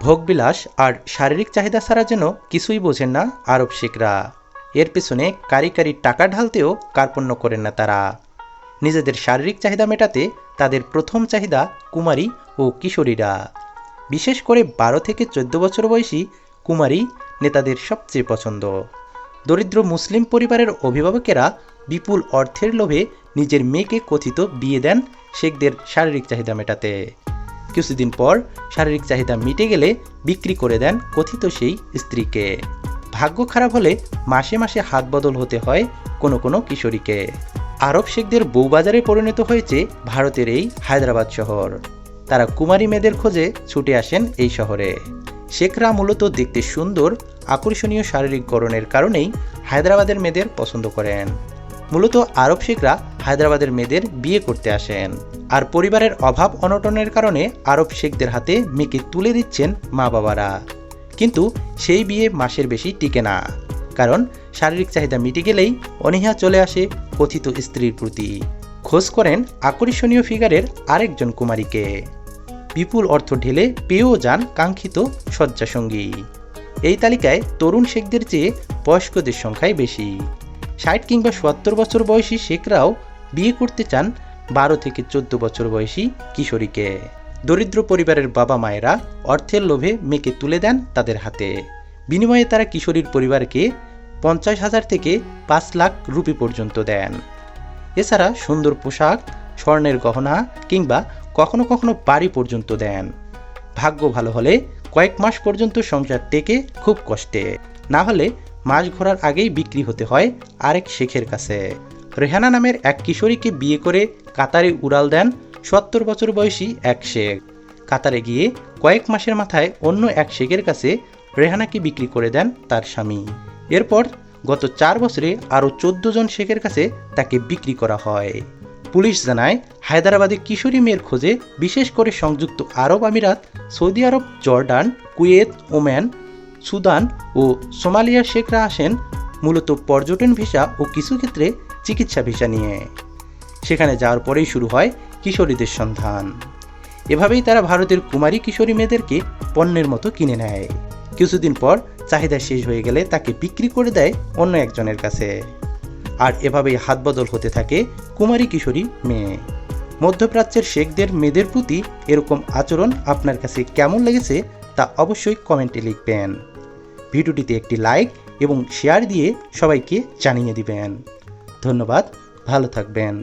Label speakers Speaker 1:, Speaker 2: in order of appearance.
Speaker 1: ভোগবিলাস আর শারীরিক চাহিদা ছাড়া যেন কিছুই বোঝেন না আরব শেখরা। এর পেছনে কারি টাকা ঢালতেও কার্পণ্য করেন না তারা। নিজেদের শারীরিক চাহিদা মেটাতে তাদের প্রথম চাহিদা কুমারী ও কিশোরীরা। বিশেষ করে বারো থেকে চোদ্দ বছর বয়সী কুমারী নেতাদের সবচেয়ে পছন্দ। দরিদ্র মুসলিম পরিবারের অভিভাবকেরা বিপুল অর্থের লোভে নিজের মেয়েকে কথিত বিয়ে দেন শেখদের শারীরিক চাহিদা মেটাতে। কিছুদিন পর শারীরিক চাহিদা মিটে গেলে বিক্রি করে দেন কথিত সেই স্ত্রীকে। ভাগ্য খারাপ হলে মাসে মাসে হাত বদল হতে হয় কোনো কোনো কিশোরীকে। আরব শেখদের বউবাজারে পরিণত হয়েছে ভারতের এই হায়দ্রাবাদ শহর। তারা কুমারী মেয়েদের খোঁজে ছুটে আসেন এই শহরে। শেখরা মূলত দেখতে সুন্দর, আকর্ষণীয় শারীরিক গড়নের কারণেই হায়দ্রাবাদের মেয়েদের পছন্দ করেন। মূলত আরব শেখরা হায়দ্রাবাদের মেয়েদের বিয়ে করতে আসেন। আর পরিবারের অভাব অনটনের কারণে আরব শেখদের হাতে মেয়েকে তুলে দিচ্ছেন মা বাবারা। কিন্তু সেই বিয়ে মাসের বেশি টিকে না। কারণ শারীরিক চাহিদা মিটে গেলেই অনীহা চলে আসে কথিত স্ত্রীর প্রতি। খোঁজ করেন আকর্ষণীয় ফিগারের আরেকজন কুমারীকে। বিপুল অর্থ ঢেলে পেয়েও যান কাঙ্ক্ষিত শয্যাসঙ্গী। এই তালিকায় তরুণ শেখদের চেয়ে বয়স্কদের সংখ্যাই বেশি। ষাট কিংবা সত্তর বছর বয়সী শেখরাও বিয়ে করতে চান বারো থেকে চোদ্দ বছর বয়সী কিশোরীকে। দরিদ্র পরিবারের বাবা মায়েরা অর্থের লোভে মেয়েকে তুলে দেন তাদের হাতে। বিনিময়ে তারা কিশোরীর পরিবারকে পঞ্চাশ হাজার থেকে পাঁচ লাখ রুপি পর্যন্ত দেন। এছাড়া সুন্দর পোশাক, স্বর্ণের গহনা কিংবা কখনো কখনো বাড়ি পর্যন্ত দেন। ভাগ্য ভালো হলে কয়েক মাস পর্যন্ত সংসার টেকে খুব কষ্টে। না হলে মাস ঘোরার আগেই বিক্রি হতে হয় আরেক শেখের কাছে। রেহানা নামের এক কিশোরীকে বিয়ে করে কাতারে উড়াল দেন সত্তর বছর বয়সী এক শেখ। কাতারে গিয়ে কয়েক মাসের মাথায় অন্য এক শেখের কাছে রেহানাকে বিক্রি করে দেন তার স্বামী। এরপর গত চার বছরে আরও চোদ্দ জন শেখের কাছে তাকে বিক্রি করা হয়। পুলিশ জানায়, হায়দ্রাবাদে কিশোরী মেয়ের খোঁজে বিশেষ করে সংযুক্ত আরব আমিরাত, সৌদি আরব, জর্ডান, কুয়েত ওম্যান সুদান ও সোমালিয়ার শেখরা আসেন। মূলত পর্যটন ভিসা ও কিছু ক্ষেত্রে চিকিৎসা ভিসা নিয়ে। সেখানে যাওয়ার পরেই শুরু হয় কিশোরীদের সন্ধান। এভাবেই তারা ভারতের কুমারী কিশোরী মেয়েদেরকে পণ্যের মতো কিনে নেয়। কিছুদিন পর চাহিদা শেষ হয়ে গেলে তাকে বিক্রি করে দেয় অন্য একজনের কাছে। আর এভাবেই হাত বদল হতে থাকে কুমারী কিশোরী মেয়ে। মধ্যপ্রাচ্যের শেখদের মেয়েদের প্রতি এরকম আচরণ আপনার কাছে কেমন লেগেছে তা অবশ্যই কমেন্টে লিখবেন। ভিডিওটিতে একটি লাইক এবং শেয়ার দিয়ে সবাইকে জানিয়ে দিবেন। ধন্যবাদ ভালো থাকবেন।